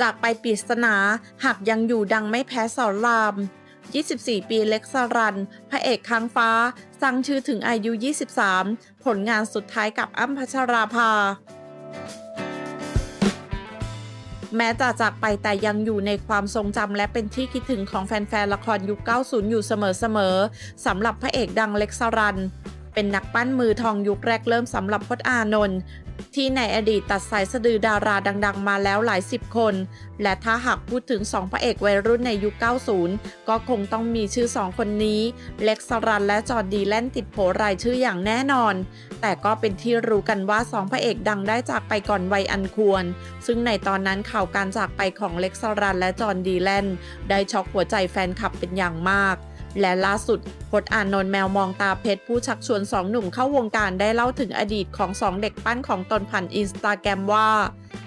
จากไปปริศนาหากยังอยู่ดังไม่แพ้สอนราม 24 ปีเล็กสรัน พระเอกค้างฟ้า สร้างชื่อถึงอายุ 23 ผลงานสุดท้ายกับอ้ำพัชราภา แม้จะจากไปแต่ยังอยู่ในความทรงจำและเป็นที่คิดถึงของแฟนๆ ละครยุค 90 อยู่เสมอๆสำหรับพระเอกดังเล็กสรัน เป็นนักปั้นมือทองยุคแรกเริ่มสำหรับพจน์อานนท์ที่ในอดีตตัดสายสะดือดาราดัง ๆ มาแล้วหลายสิบคน และถ้าหากพูดถึง 2 พระเอกวัยรุ่นในยุค 90 ก็คงต้องมีชื่อ 2 คนนี้ เล็กสรันและจอร์ดีแลนติดโผรายชื่ออย่างแน่นอน แต่ก็เป็นที่รู้กันว่า 2 พระเอกดังได้จากไปก่อนวัยอันควร ซึ่งในตอนนั้นข่าวการจากไปของเล็กสรันและจอร์ดีแลนได้ช็อกหัวใจแฟนคลับเป็นอย่างมาก และล่าสุดพจน์อานนท์แมวมองตาเพชรผู้ชักชวนสองหนุ่มเข้าวงการได้เล่าถึงอดีตของสองเด็กปั้นของตนผ่านอินสตาแกรมว่า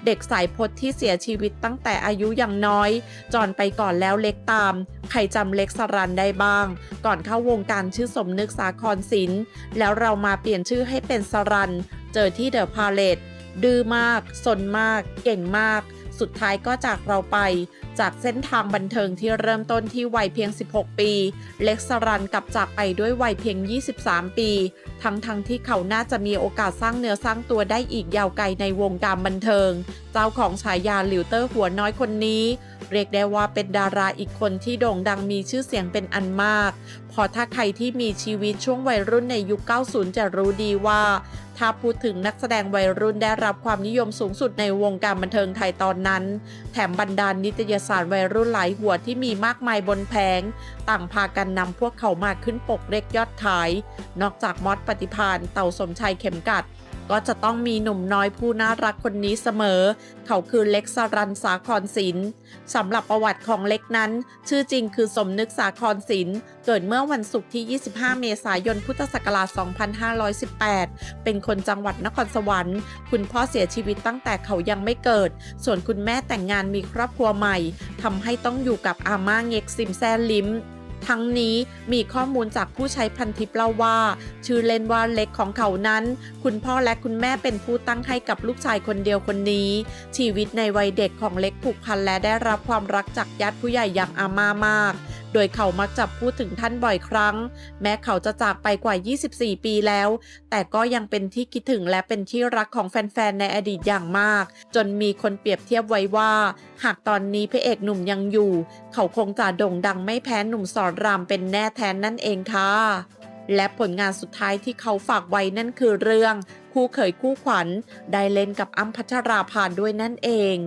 เด็กสายพจน์ที่เสียชีวิตตั้งแต่อายุยังน้อย จอนไปก่อนแล้วเล็กตาม ใครจำเล็กสรันได้บ้าง ก่อนเข้าวงการชื่อสมนึกสาครศิลป์แล้วเรามาเปลี่ยนชื่อให้เป็นสรัน เจอที่เดอะพาเลตดื้อมาก สนมาก เก่งมาก สุดท้ายก็จากเราไป จากเส้นทางบันเทิงที่เริ่มต้นที่วัยเพียง 16 ปี เล็กสรันกับจากไปด้วยวัยเพียง 23 ปี ทั้งทั้งที่เขาน่าจะมีโอกาสสร้างเนื้อสร้างตัวได้อีกยาวไกลในวงการบันเทิงเจ้าของฉายาหลิวเตอร์หัวน้อยคนนี้ เรียกได้ว่าเป็นดาราอีกคนที่โด่งดังมีชื่อเสียงเป็นอันมาก พอถ้าใครที่มีชีวิตช่วงวัยรุ่นในยุค 90 จะรู้ดีว่า ถ้าพูดถึงนักแสดงวัยรุ่นได้รับความนิยมสูงสุดในวงการบันเทิงไทยตอนนั้น แถมบรรดาลนิตยสารวัยรุ่นหลายหัวที่มีมากมายบนแผงต่างพากันนำพวกเขามาขึ้นปกเล็กยอดขาย นอกจากมอสปฏิพานเต่าสมชัยเข็มกัด ก็จะต้องมีหนุ่มน้อยผู้น่ารักคนนี้เสมอ เขาคือเล็กสรันสาครศิลป์สำหรับประวัติของเล็กนั้น ชื่อจริงคือสมนึกสาครศิลป์เกิดเมื่อวันศุกร์ที่ 25 เมษายน พุทธศักราช 2518 เป็นคนจังหวัดนครสวรรค์ คุณพ่อเสียชีวิตตั้งแต่เขายังไม่เกิด ส่วนคุณแม่แต่งงานมีครอบครัวใหม่ทำให้ต้องอยู่กับอาม่าเง็กซิมแซลิม ทั้งนี้มีข้อมูลจากผู้ใช้พันทิปเล่าว่า ชื่อเล่นว่าเล็กของเขานั้น คุณพ่อและคุณแม่เป็นผู้ตั้งให้กับลูกชายคนเดียวคนนี้ ชีวิตในวัยเด็กของเล็กผูกพันและได้รับความรักจากญาติผู้ใหญ่อย่างอาม่ามาก โดยเขามักจะพูดถึงท่านบ่อยครั้ง แม้เขาจะจากไปกว่า 24 ปีแล้ว แต่ก็ยังเป็นที่คิดถึงและเป็นที่รักของแฟนๆ ในอดีตอย่างมาก จนมีคนเปรียบเทียบไว้ว่า หากตอนนี้พระเอกหนุ่มยังอยู่ เขาคงจะโด่งดังไม่แพ้หนุ่มสอนรามเป็นแน่แทนนั่นเองค่ะและผลงานสุดท้ายที่เขาฝากไว้นั่นคือเรื่อง คู่เขยคู่ขวัญ ได้เล่นกับอ้ำพัชราภาด้วยนั่นเอง